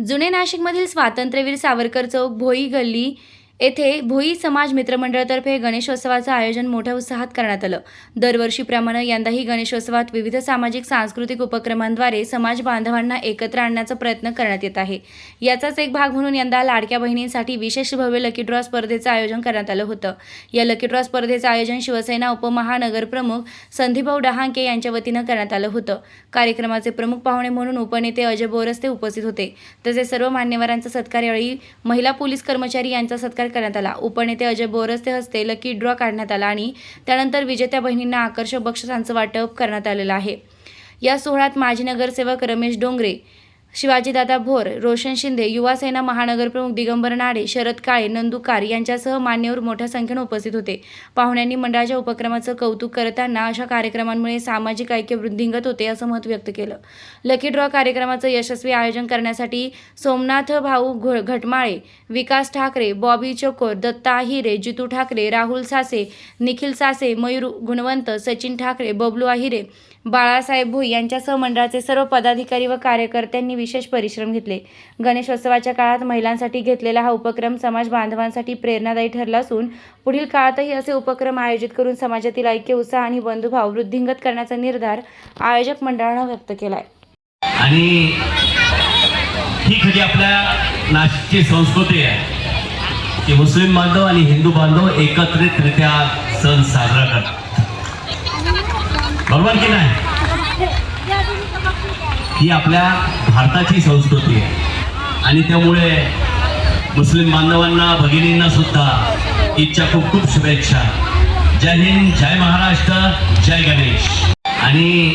जुने नाशिकमधील स्वातंत्र्यवीर सावरकर चौक भोई गल्ली येथे भोई समाज मित्रमंडळातर्फे गणेशोत्सवाचं आयोजन मोठ्या उत्साहात करण्यात आलं. दरवर्षीप्रमाणे यंदाही गणेशोत्सवात विविध सामाजिक सांस्कृतिक उपक्रमांद्वारे समाज बांधवांना एकत्र आणण्याचा प्रयत्न करण्यात येत आहे. याचाच एक भाग म्हणून यंदा लाडक्या बहिणींसाठी विशेष भव्य लकी ड्रॉ स्पर्धेचं आयोजन करण्यात आलं होतं. या लकी ड्रॉ स्पर्धेचं आयोजन शिवसेना उपमहानगरप्रमुख संदीपभाऊ डहांके यांच्या वतीनं करण्यात आलं होतं. कार्यक्रमाचे प्रमुख पाहुणे म्हणून उपनेते अजय बोरस्ते उपस्थित होते. तसेच सर्व मान्यवरांचा सत्कार यावेळी महिला पोलीस कर्मचारी यांचा सत्कार करण्यात आला. उपनेते अजय बोरस्ते हस्ते लकी ड्रॉ काढण्यात आला आणि त्यानंतर विजेत्या बहिणींना आकर्षक बक्षिसांचं वाटप करण्यात आलेलं आहे. या सोहळ्यात माजी नगरसेवक रमेश डोंगरे शिवाजीदादा भोर रोशन शिंदे युवा सेना महानगरप्रमुख दिगंबर नाडे शरद काळे नंदुकार यांच्यासह मान्यवर मोठ्या संख्येनं उपस्थित होते. पाहुण्यांनी मंडळाच्या उपक्रमाचं कौतुक करताना अशा कार्यक्रमांमुळे सामाजिक ऐक्य वृद्धिंगत होते असं मत व्यक्त केलं. लकी ड्रॉ कार्यक्रमाचं यशस्वी आयोजन करण्यासाठी सोमनाथ भाऊ घो- घटमाळे विकास ठाकरे बॉबी चोकोर दत्ता आहिरे जितू ठाकरे राहुल सासे निखिल सासे मयूर गुणवंत सचिन ठाकरे बबलू आहिरे बाळासाहेब भोई यांच्यासह मंडळाचे सर्व पदाधिकारी व कार्यकर्त्यांनी विशेष परिश्रम घेतले. गणेशोत्सवाच्या काळात महिलांसाठी घेतलेला हा उपक्रम समाज बांधवांसाठी प्रेरणादायी ठरला असून पुढील काळातही असे उपक्रम आयोजित करून समाजातील ऐक्य उत्साह आणि बंधुभाव वृद्धिंगत करण्याचा निर्धार आयोजक मंडळानं व्यक्त केला आहे आणि ही खरी आपल्या नाशिकची संस्कृती आहे की मुस्लिम बांधव आणि हिंदू बांधव एकत्रितरित्या सण साजरा करतात. बरोबर की नाही? ही आपल्या भारताची संस्कृती आहे. आणि त्यामुळे मुस्लिम बांधवांना भगिनींना सुद्धा ईदच्या खूप खूप शुभेच्छा. जय हिंद जय महाराष्ट्र जय गणेश. आणि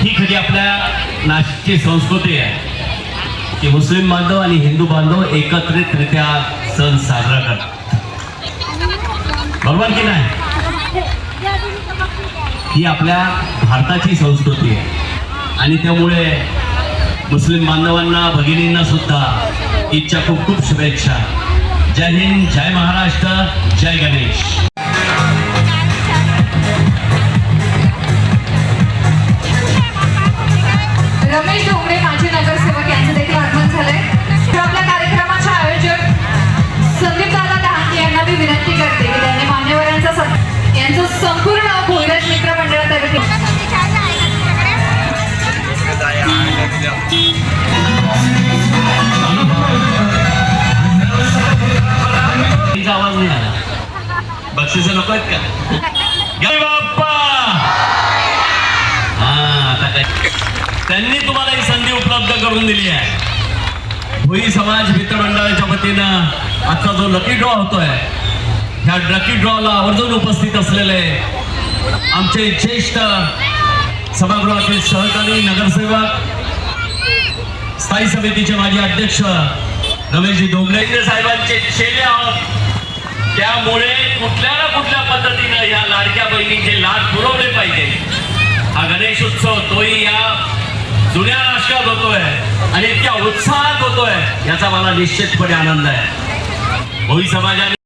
ही खरी आपल्या नाशिकची संस्कृती आहे की मुस्लिम बांधव आणि हिंदू बांधव एकत्रितरित्या सण साजरा करतात. बरोबर की नाही? ही आपल्या भारताची संस्कृती आहे. आणि त्यामुळे मुस्लिम बांधवांना भगिनींना सुद्धा ईदच्या खूप खूप शुभेच्छा. जय हिंद जय महाराष्ट्र जय गणेश. बक्षीस नको आहेत का बाप्पा हा आता काय त्यांनी तुम्हाला ही संधी उपलब्ध करून दिली आहे भुई समाज मित्रमंडळाच्या वतीनं आजचा जो लकी ड्रॉ होतोय ह्या लकी ड्रॉला आवर्जून उपस्थित असलेले आमचे ज्येष्ठ सभागृहातील सहकारी नगरसेवक स्थायी समितीचे माजी अध्यक्ष रमेशजी डोंगरे साहेबांचे चेले आहोत त्यामुळे कुठल्या गणेशोत्सव उत्सव तोही या जुन्या राष्ट्रात होतोय. आणि इतक्या उत्साहात होतोय याचा मला निश्चितपणे आनंद आहे. भोई समाजाने